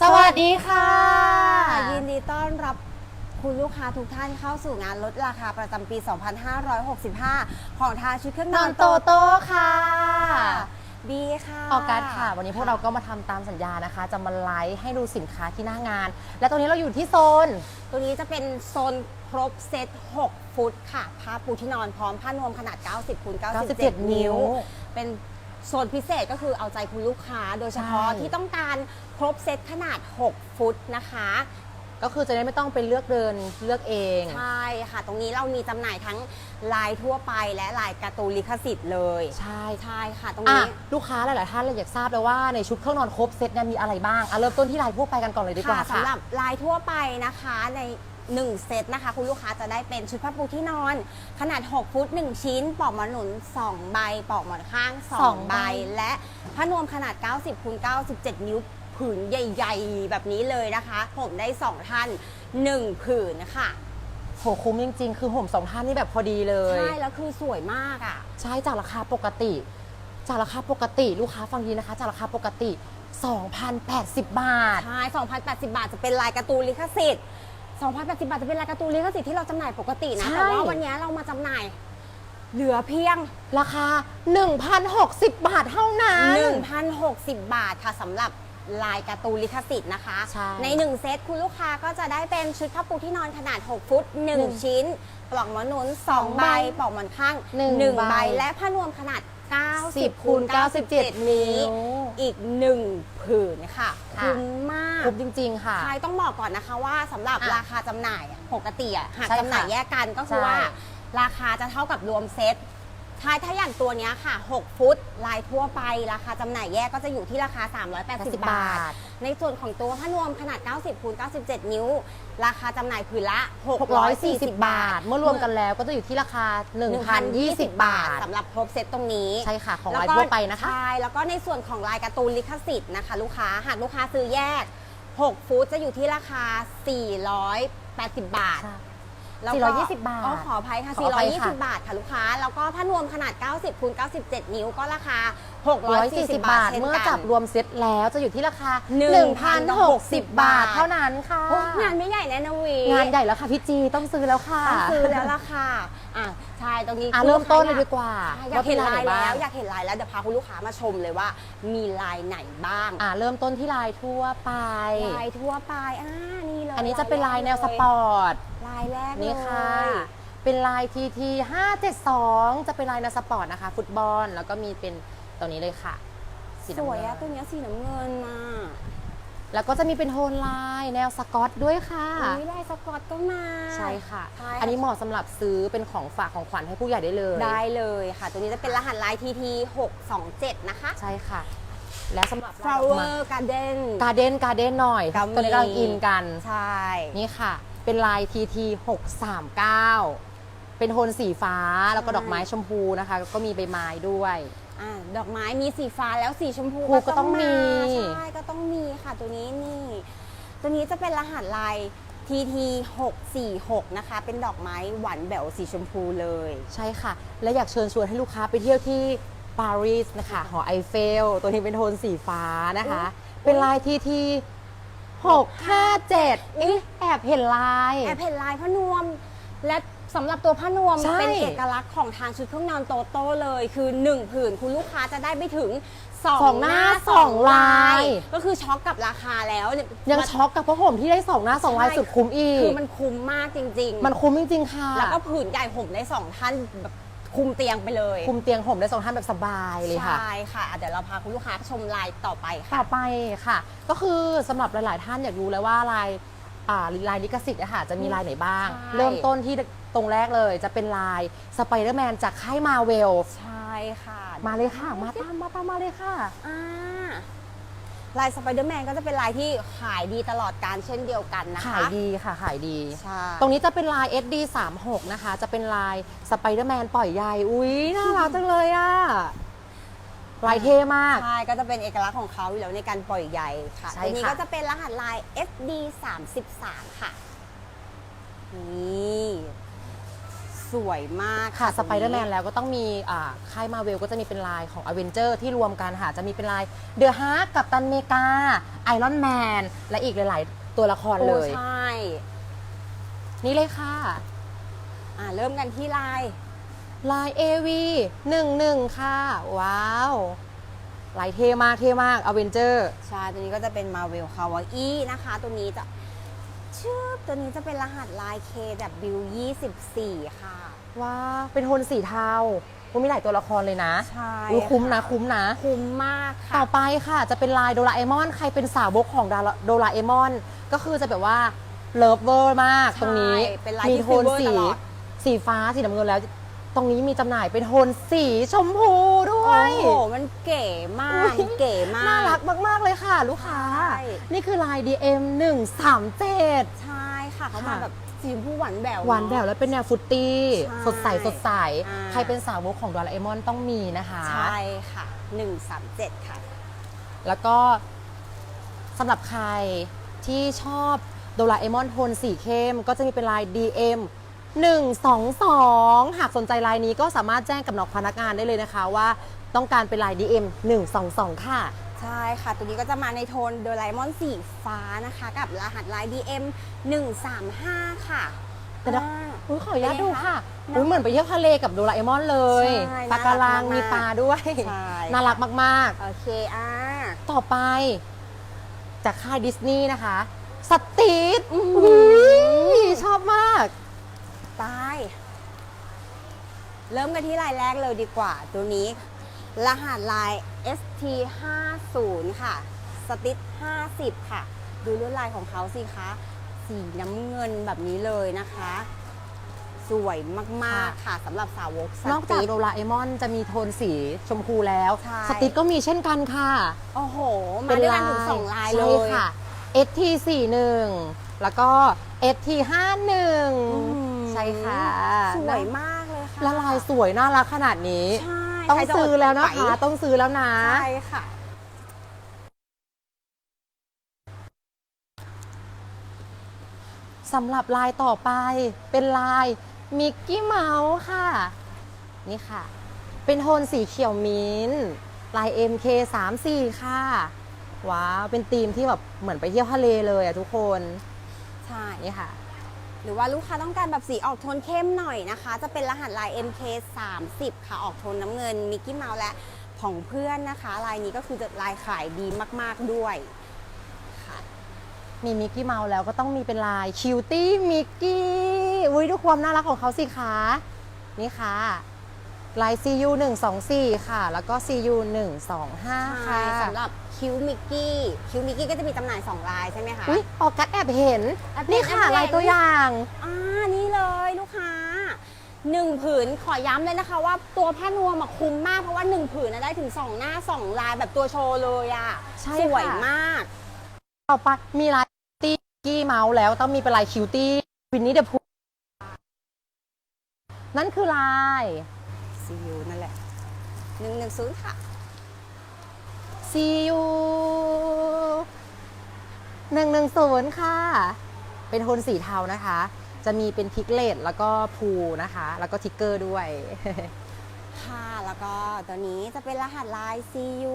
สวัสดีค่ะ ยินดีต้อนรับคุณลูกค้าทุกท่านเข้าสู่งานลดราคาประจำปี 2565 ของทางชุดเครื่องนนออนนโตโต้ค่ะ บีค่ะออกัสค่ะ วันนี้พวกเราก็มาทำตามสัญญานะคะ จะมาไลฟ์ให้ดูสินค้าที่หน้างาน และตรงนี้เราอยู่ที่โซน ตัวนี้จะเป็นโซนครบเซต 6 ฟุตค่ะ ผ้าปูที่นอนพร้อมผ้านวมขนาด 90คูณ97 97 นิ้วนิ้วเป็น โซนพิเศษก็คือเอาใจคุณลูกค้าโดยเฉพาะใช่ ที่ต้องการครบเซตขนาด 6 ฟุตนะคะ ก็คือจะได้ไม่ต้องไปเลือกเดินเลือกเอง ใช่ค่ะ ตรงนี้เรามีจำหน่ายทั้งลายทั่วไปและลายการ์ตูนลิขสิทธิ์เลยใช่ใช่ค่ะ ตรงอะนี้ ลูกค้าหลาย ๆ ท่านเลยอยากทราบเลยว่าในชุดเครื่องนอนครบเซตเนี่ยมีอะไรบ้างอะเริ่มต้นที่ลายทั่วไปกันก่อนเลยดีกว่าค่ะค่ะสำหรับลายทั่วไปนะคะใน 1 เซตนะคะ คุณลูกค้าจะได้เป็นชุดผ้าปูที่นอน ขนาด 6 ฟุต 1 ชิ้นปลอกหมอนหนุน 2 ใบปลอกหมอนข้าง สอง2 ใบ ใบ และผ้านวมขนาด 90คูณ97 นิ้วผืนใหญ่ ๆ แบบนี้เลยนะคะ ผมได้ 2 ท่าน 1 ผืนค่ะ โหคุ้มจริง ๆ คือห่มสองท่านนี่แบบพอดีเลย ใช่ แล้วคือสวยมากอะ ใช่จากราคาปกติ จากราคาปกติลูกค้าฟังดีนะคะ จากราคาปกติ 2,080 บาท ใช่ 2,080 บาทจะเป็นลายการ์ตูนลิขสิทธิ์ 2,080บาทจะเป็นลายการ์ตูนลิขสิทธิ์ที่เราจำหน่ายปกตินะ ใช่ แต่ว่าวันนี้เรามาจำหน่าย เหลือเพียง ราคา 1,060 บาทเท่านั้น 1,060 บาทค่ะสำหรับลายการ์ตูนลิขสิทธิ์นะคะ ใช่ใน 1 เซตคุณลูกค้าก็จะได้เป็นชุดผ้าปูที่นอนขนาด 6 ฟุต หนึ่ง1 ชิ้น ปลอกหมอนหนุนสอง2ใบ ใบปลอกหมอนข้างหนึ่ง1ใบ ใบ และผ้านวมขนาด90 10คูคูณณ97 97นี้นิ้ว อีก1ผืนค่ะค่ะ คุ้มมากคุ้มจริง ๆ ค่ะ ใช่ต้องบอกก่อนนะคะว่าสำหรับอะราคาจำหน่ายอะปกติอะหากใช่ค่ะจำหน่ายแยกกันก็คือใช่ว่าราคาจะเท่ากับรวมเซ็ต ใช่ถ้าอย่างตัวเนี้ยค่ะ 6 ฟุตลายทั่วไปราคาจำหน่ายแยกก็จะอยู่ที่ราคา 380 บาท ในส่วนของตัวผ้านวมขนาด 90คูณ97 นิ้ว ราคาจำหน่ายผืนละ 640บาทเมื่อรวมกันแล้วก็จะอยู่ที่ราคา 1,020 บาท สำหรับครบเซตตรงนี้ใช่ค่ะของแล้ลายก็ทั่วไปนะคะ ใช่แล้วก็ในส่วนของลายการ์ตูนลิขสิทธิ์นะคะ ลูกค้าหากลูกค้าซื้อแยก 6 ฟุตจะอยู่ที่ราคา 480 บาท แล้วก็420บาทอ๋อขออภัยค่ะ ขออภัยค่ะ 420 บาทค่ะลูกค้า แล้วก็ผ้านวมขนาด 90คูณ97 นิ้วก็ราคา140 640 บาบาททเช่นเมื่อกัจันบรวมเซตแล้วจะอยู่ที่ราคา1,060 1,060 บาท เท่านั้นค่ะ โอ้งานไม่ใหญ่แน่นะวีงานใหญ่แล้วค่ะพี่จีต้องซื้อแล้วค่ะต้องซื้อแล้วล่ะค่ะอะใช่ตรงนี้อะคุณเริ่มต้นค้เลยดีกว่าใช่อยากเห็นลายว่ามีลายไหนบ้างแล้ว อยากเห็นลายแล้วเดี๋ยวพาคุณลูกค้ามาชมเลยว่า มีลายไหนบ้างอะเริ่มต้นที่ลายทั่วไป ลายทั่วไปอ่านี่เลยอันนี้จะเป็นลายแนวสปอร์ตลายแรกนี่ค่ะ เลยเป็นลายทีที572 จะเป็นลายแนวสปอร์ตนะคะ ฟุตบอล แล้วก็มีเป็นตัวนี้เลยค่ะสีสน้ำวยเงิอะนตัวเนี้ยสีน้ำเงินมาแล้วก็จะมีเป็นโทนลายแนวสกอตด้วยค่ะ อุ้ยลายสกอตก็มา ใช่ค่ะ ใช่อันนี้เหมาะสำหรับซื้อเป็นของฝากของขวัญให้ผู้ใหญ่ได้เลย ได้เลยค่ะ ตัวนี้จะเป็นรหัสลาย TT 627 นะคะ ใช่ค่ะ และสำหรับ Flower Garden การ์เด้นการ์เด้นหน่อยก็มีตัวนี้กำลังอินกัน ใช่ นี่ค่ะ เป็นลาย TT 639 เป็นโทนสีฟ้าแล้วก็ดอกไม้ชมพูนะคะก็มีใบไม้ด้วยอ่าดอกไม้มีสีฟ้าแล้วสีชมพูชมพูก็ต้องมีใช่ก็ต้องมีค่ะตัวนี้นี่ ตัวนี้จะเป็นรหัสลาย TT 646นะคะ เป็นดอกไม้หวานแบวสีชมพูเลย ใช่ค่ะ และอยากเชิญชวนให้ลูกค้าไปเที่ยวที่ปารีสนะคะหอไอเฟล ตัวนี้เป็นโทนสีฟ้านะคะ เป็นลาย TT 657อุ๊ยแอบเห็นลาย แอบเห็นลายผ้านวม และสำหรับตัวผ้านวมใช่ เป็นเอกลักษณ์ของทางชุดเครื่องนอนโตโต้เลย คือ 1 ผืนคุณลูกค้าจะได้ไม่ถึงสองสองหน้าสองลาย ก็คือช็อกกับราคาแล้วเนี่ยยังมันช็อกกับผ้าห่มที่ได้สองหน้าสองลายใช่สุดคุ้มอีกคือมันคุ้มมากจริง ๆ มันคุ้มจริงๆค่ะ แล้วก็ผืนใหญ่ห่มได้สองท่านแบบ คุมเตียงไปเลยคุมเตียงห่มได้สองท่านแบบสบายเลยค่ะ ใช่ค่ะอะเดี๋ยวเราพาคุณลูกค้าชมลายต่อไปต่ค่ะอไปค่ะ ก็คือสำหรับหลาย ๆ ท่านอยากรู้แล้วว่าลายอ่าลายลิขสิทธิ์อะค่ะจะมีลายไหนบ้าง ใช่ เริ่มต้นที่ตรงแรกเลยจะเป็นลายสไปเดอร์แมนจากค่ายมาเวล ใช่ค่ะมาเลยค่ะ มาตามมาตามมาเลยค่ะ อ่า ลายสไปเดอร์แมนก็จะเป็นลายที่ขายดีตลอดการเช่นเดียวกันนะคะ ขายดีค่ะขายดี ใช่ ตรงนี้จะเป็นลาย SD 3 6นะคะ จะเป็นลายสไปเดอร์แมนปล่อยใยอุ๊ยน่ารักจังเลยอะลายเท่มาก ใช่ ก็จะเป็นเอกลักษณ์ของเขาอยู่แล้วในการปล่อยใยค่ะใช่ตัวนี้ค่ะก็จะเป็นรหัสลาย SD 33ค่ะ นี่ สสวยมากค่ะสตงไปเดอร์แมนแล้วก็ต้องมีอ่าค่ายมาเวลก็จะมีเป็นลายของอเวนเจอร์ที่รวมกันค่ะ จะมีเป็นลายเดอะฮาร์กับตันเมกาไอรอนแมนและอีกหลาย ๆ ตัวละครโอ้เลยใช่นี่เลยค่ะ อ่าเริ่มกันที่ลาย ลาย AV 11 ค่ะ ว้าวลายเท่มากเท่มากอเวนเจอร์ ใช่ ตัวนี้ก็จะเป็น Marvel Kawaii นะคะ ตัวนี้จะ ชื่อตัวนี้จะเป็นรหัสลาย KW24 ค่ะ ว้าวเป็นโทนสีเทาคุณมีหลายตัวละครเลยนะใช่อุ๊ยคุ้มนะะคุ้มนะ คุ้มมากค่ะ ต่อไปค่ะจะเป็นลายโดราเอมอนใครเป็นสาวกของโดราเอมอน ก็คือจะแบบว่าเลิฟเวอร์มากใช่ตรงนี้เป็นลายมีที่โทน silver สีตลอด สีฟ้าสีน้ำเงินแล้ว ตรงนี้มีจำหน่ายเป็นโทนสีชมพูด้วโอ้ย โห มันเก๋มากอุ๊ยเก๋มาก น่ารักมาก ๆ เลยค่ะ ลูกค้า ใช่ นี่คือลาย DM 137 ใช่ค่ะเขาค่ะมาแบบสีชมพูหวานแหววหวานแหววแล้วเป็นแนวฟุตตี้ ใช่สดใส สดใส อ่า ใครเป็นสาวกของโดราเอมอนต้องมีนะคะ ใช่ค่ะ 137 ค่ะ แล้วก็สำหรับใครที่ชอบโดราเอมอนโทนสีเข้ม ก็จะมีเป็นลาย DM 122 หากสนใจลายนี้ก็สามารถแจ้งกับน้องพนักงานได้เลยนะคะว่าต้องการเป็นลาย DM 122 ค่ะ ใช่ค่ะ ตัวนี้ก็จะมาในโทนโดราเอมอนสีฟ้านะคะ กับรหัสลาย DM 135 ค่ะแต่นะอ่าอุ๊ยขออนุญาตดูค่ะเป็นไงคะอุ๊ยเหมือนไปเที่ยวทะเลกับโดราเอมอนเลยใช่ปลาการังน่ารักมากๆมีปลาด้วยใช่น่ารักมากโอเคอ่าๆต่อไป จากค่ายดิสนีย์นะคะ สตีทอื้อหืออุ๊ยชอบมาก ตายเริ่มกันที่ลายแรกเลยดีกว่า ตัวนี้ รหัสลาย ST 5 0ค่ะ สติท50 ค่ะ ดูลวดลายของเขาสิคะ สีน้ำเงินแบบนี้เลยนะคะ สวยมาก ๆ ค่ะสำหรับสาวกสนอกจากติทโดราเอมอนจะมีโทนสีชมพูแล้ว ใช่ สติทก็มีเช่นกันค่ะโอ้โห มาด้วยกันถึงสองลายเลใช่ยค่ะ ST 41 แล้วก็ ST 51 ใช่ค่ะสวยมากเลยค่ะและลายสวยน่ารักขนาดนี้ ใช่ต้องใครจซื้อแล้วนะไหคะ ต้องซื้อแล้วนะ ใช่ค่ะ สำหรับลายต่อไปเป็นลายมิกกี้เมาส์ค่ะ นี่ค่ะ เป็นโทนสีเขียวมิ้นท์ลาย MK 3 4ค่ะ ว้าว เป็นธีมที่แบบเหมือนไปเที่ยวทะเลเลยอะทุกคน ใช่นี่ค่ะ หรือว่าลูกค้าต้องการแบบสีออกโทนเข้มหน่อยนะคะ จะเป็นรหัสลาย MK 30ค่ะ ออกโทนน้ำเงินมิกกี้เมาส์และของเพื่อนนะคะ ลายนี้ก็คือจะลายขายดีมากๆด้วยค่ะ มีมิกกี้เมาส์แล้วก็ต้องมีเป็นลายคิวตี้มิกกี้อุ้ยดูความน่ารักของเขาสิคะนี่ค่ะลาย CU 124ค่ะ แล้วก็ CU 125ใช่ค่ะสำหรับ คิวมิกกี้ คิวมิกกี้ก็จะมีจำหน่าย 2 ลายใช่ไหมคะ อุ้ยออกกัดแอบเห็น แอบเห็นนี่ค่ะแอบเห็น ลายตัวอย่าง อ่านี่เลยลูกค้าหนึ่งผืนขอย้ำเลยนะคะ ว่าตัวผ้านวมอะคุ้มมากเพราะว่าหนึ่งผืนนะได้ถึง 2 หน้า 2 ลายแบบตัวโชว์เลยอะใช่สวยค่ะมาก ต่อไปมีลายตี้กี้เมาส์แล้วต้องมีเป็นลายคิวตี้วินนี่เดอะพูนั่นคือลาย ซีอูนั่นแหละหนึ่งหนึ่งศูนย์ค่ะ CU 110 ค่ะ เป็นโทนสีเทานะคะ จะมีเป็นพิกเลตแล้วก็พูนะคะ แล้วก็ทิกเกอร์ด้วย ค่ะ แล้วก็ตัวนี้จะเป็นรหัสลาย CU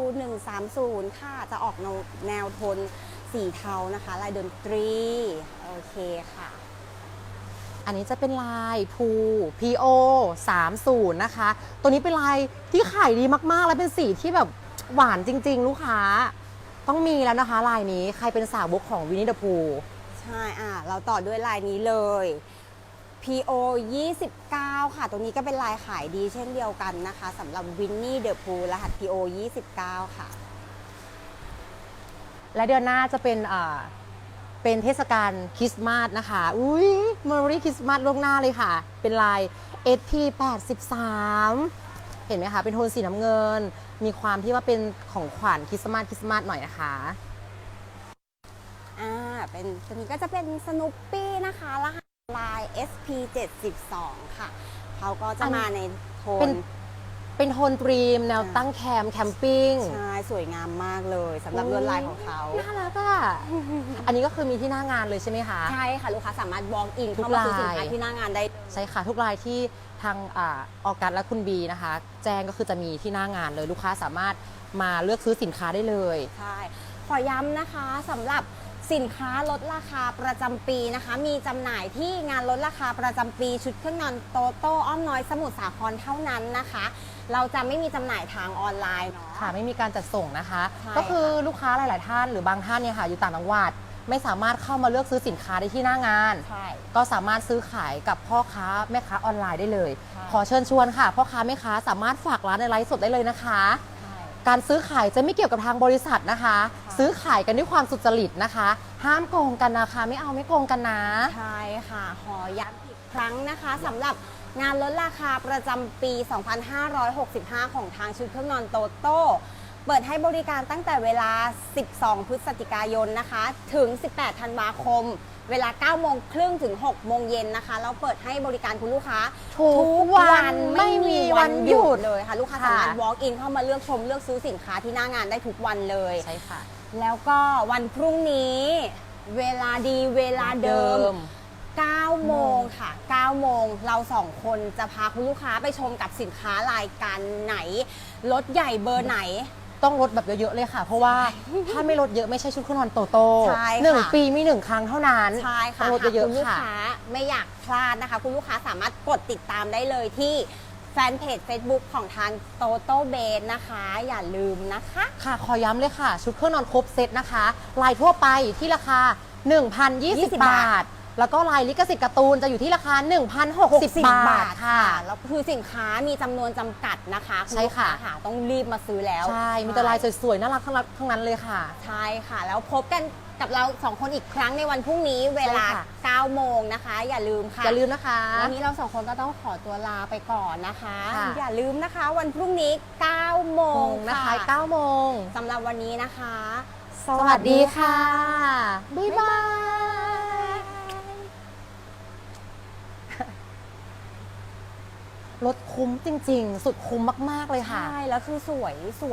130ค่ะ จะออกแนวแนวโทนสีเทานะคะ ลายดนตรี โอเคค่ะ อันนี้จะเป็นลายพู PO 30นะคะ ตัวนี้เป็นลายที่ขายดีมากๆ และเป็นสีที่แบบ หวานจริง ๆ ลูกค้า ต้องมีแล้วนะคะลายนี้ใครเป็นสาวกของวินนี่เดอะพูใช่อะเราต่อด้วยลายนี้เลย PO 29 ค่ะ ตัวนี้ก็เป็นลายขายดีเช่นเดียวกันนะคะสำหรับวินนี่เดอะพูรหัส PO 29 ค่ะ และเดือนหน้าจะเป็นอ่าเป็นเทศกาลคริสต์มาสนะคะ อุ้ยม r รีคริสต์มาสล่วงหน้าเลยค่ะ เป็นลาย SP 83 เห็นไหมคะ เป็นโทนสีน้ำเงิน มีความที่ว่าเป็นของขวัญคริสต์มาสคริสต์มาสหน่อยนะคะ อ่า เป็นตัวนี้ก็จะเป็นสนุปปี้นะคะรหัสลาย SP 72ค่ะ เขาก็จะอันมาในโทเป็นน เป็นโทนดรีมแนวอ่าตั้งแคมป์แคมปิ้งใช่ สวยงามมากเลยสำหรับลวดลายของเขา น่ารักอะ อันนี้ก็คือมีที่หน้างานเลยใช่ไหมคะ ใช่ค่ะ ลูกค้าสามารถ walk in ทุกเข้ามาซื้อสินลายค้าที่หน้างานได้ ใช่ค่ะทุกรายที่ ทางอาออกัสและคุณบีนะคะ แจ้งก็คือจะมีที่หน้างานเลยลูกค้าสามารถมาเลือกซื้อสินค้าได้เลยใช่ขอย้ำนะคะสำหรับสินค้าลดราคาประจำปีนะคะ มีจำหน่ายที่งานลดราคาประจำปีชุดเครื่องนอนโตโต้อ้อมน้อยสมุทรสาครเท่านั้นนะคะ เราจะไม่มีจำหน่ายทางออนไลน์เนาะค่ะไม่มีการจัดส่งนะคะใช่ก็คือลูกค้าหลาย ๆ ท่านหรือบางท่านเนี่ยค่ะอยู่ต่างจังหวัด ไม่สามารถเข้ามาเลือกซื้อสินค้าได้ที่หน้างาน ใช่ ก็สามารถซื้อขายกับพ่อค้าแม่ค้าออนไลน์ได้เลย ค่ะ ขอเชิญชวนค่ะพ่อค้าแม่ค้าสามารถฝากร้านในไลฟ์สดได้เลยนะคะ ใช่ การซื้อขายจะไม่เกี่ยวกับทางบริษัทนะคะ ค่ะ ซื้อขายกันด้วยความสุจริตนะคะ ห้ามโกงกันนะคะไม่เอาไม่โกงกันนะ ใช่ค่ะ ขอย้ำอีกครั้งนะคะสำหรับงานลดราคาประจำปี 2565 ของทางชุดเครื่องนอนโตโต้ เปิดให้บริการตั้งแต่เวลา 12 พฤศจิกายนนะคะ ถึง 18 ธันวาคม เวลา 9 โมงครึ่งถึง 6 โมงเย็นนะคะ เราเปิดให้บริการคุณลูกค้าทุกวันไม่มีวันหยุดเลยค่ะ ลูกค้าค่ะสามารถ walk in เข้ามาเลือกชมเลือกซื้อสินค้าที่หน้างานได้ทุกวันเลยใช่ค่ะ แล้วก็วันพรุ่งนี้ เวลาดีเวลาเดิม9โมงค่ะ 9 โมงเราสองคนจะพาคุณลูกค้าไปชมกับสินค้ารายการไหน รถใหญ่เบอร์ไหน ต้องลดแบบเยอะๆเลยค่ะ เพราะว่าถ้าไม่ลดเยอะไม่ใช่ชุดเครื่องนอนโตโต้ใช่ค่ะ หนึ่งปีมีหนึ่งครั้งเท่านั้นใช่ค่ะต้องลดหากเยอะคุณลูๆกค่ะ ค้าไม่อยากพลาดนะคะ คุณลูกค้าสามารถกดติดตามได้เลยที่แฟนเพจ Facebook ของทางโตโต้เบสนะคะ อย่าลืมนะคะ ค่ะ ขอย้ำเลยค่ะ ชุดเครื่องนอนครบเซตนะคะ ลายทั่วไปที่ราคา 1,020 20บาท แล้วก็ลายลิขสิทธิ์การ์ตูนจะอยู่ที่ราคา 1,060 บาทค่ะ แล้วคือสินค้ามีจำนวนจำกัดนะคะณใช่ค่ะ ลูกาต้องรีบมาซื้อแล้วใช่ มีแต่ลายสวยๆ น่ารักทั้งนั้นทั้งนั้นเลยค่ะ ใช่ค่ะ แล้วพบกันกับเราสองคนอีกครั้งในวันพรุ่งนี้เวลาใช่ค่ะ9โมงนะคะ อย่าลืมค่ะ อย่าลืมนะคะ วันนี้เราสองคนก็ต้องขอตัวลาไปก่อนนะคะ ค่ะ อย่าลืมนะคะ วันพรุ่งนี้ 9 โมงนะคะ9โมง สำหรับวันนี้นะคะ สวัสดีค่ะ บ๊ายบาย ลดคุ้มจริง ๆ สุดคุ้มมาก ๆ เลยค่ะ ใช่ แล้วคือสวยสวย